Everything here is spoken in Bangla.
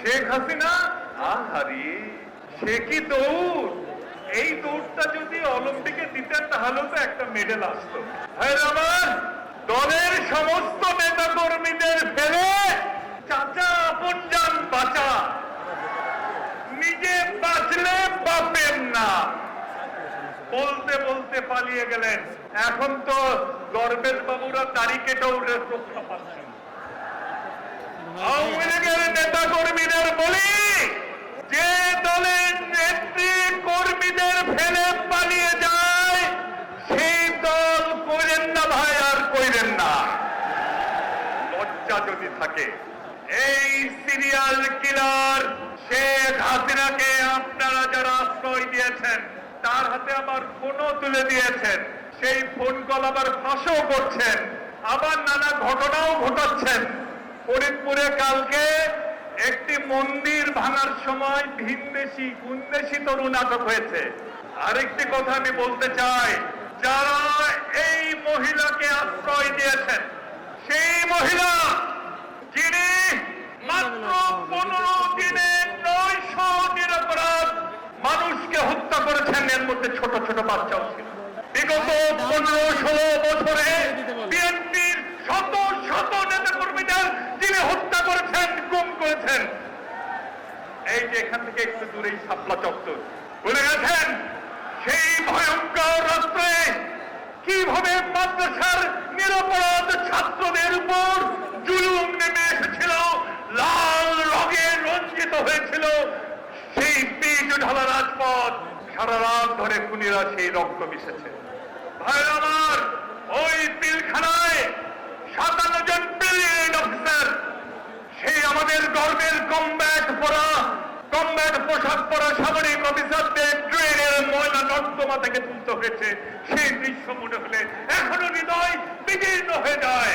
শেখ হাসিনা? আহারে সে কি দৌড়? এই দৌড়টা যদি অলিম্পিকে দিতেন, তাহলে তো একটা মেডেল আসতো। আমার, দলের সমস্ত নেতা কর্মীদের ফেলে চাচা আপন যান বাঁচা। নিজে বাঁচলে বাপের না বলতে বলতে পালিয়ে গেলেন। এখন তো গর্বের বাবুরা কেটেও রক্ষা পাচ্ছেন। নেতা কর্মীদের বলি, যে দলের নেত্রী কর্মীদের ফেলে পালিয়ে যায়, সেই দল করেন না ভাই, আর কইরেন না। লজ্জা যদি থাকে, এই সিরিয়াল কিলার শেখ হাসিনাকে আপনারা যারা আশ্রয় দিয়েছেন, তার হাতে আবার ফোনও তুলে দিয়েছেন, সেই ফোন কল আবার ফাঁসও করছেন, আবার নানা ঘটনাও ঘটাচ্ছেন। ফরিদপুরে কালকে একটি মন্দির ভাঙার সময় ভিনদেশি গুনদেশি তরুণ আটক হয়েছে? আরেকটি কথা আমি বলতে চাই, যারা এই মহিলাকে আশ্রয় দিয়েছেন, সেই মহিলা যিনি মাত্র পনেরো দিনে নয়শো নিরপরাধ মানুষকে হত্যা করেছেন, এর মধ্যে ছোট ছোট বাচ্চাও ছিল। বিগত পনেরো ষোলো বছরে বিএনপির শত শত নেতা কর্মীদের যিনি হত্যা করেছেন গুম করেছেন এই যে এখান থেকে একটু দূরেই শাপলা চত্বর। বলে গেছেন, সেই ভয়ঙ্কর রাত্রে কীভাবে মাদ্রাসার নিরপরাধ ছাত্রদের উপর জুলুম নেমে এসেছিল, লাল রঙে রঞ্জিত হয়েছিল, সেই বীজ ঢালা রাজপথ সারা রাত ধরে খুনিরা সেই রক্ত মিশেছে। ভাই আমার, ওই পিলখানায় আমাদের গর্বের কমব্যাট পরা কমব্যাট পোশাক পরা সামরিক অফিসারদের ট্রেনের ময়লা নর্দমা থেকে তুলতে হয়েছে। সেই দৃশ্য মনে হলে এখনও হৃদয় বিদীর্ণ হয়ে যায়।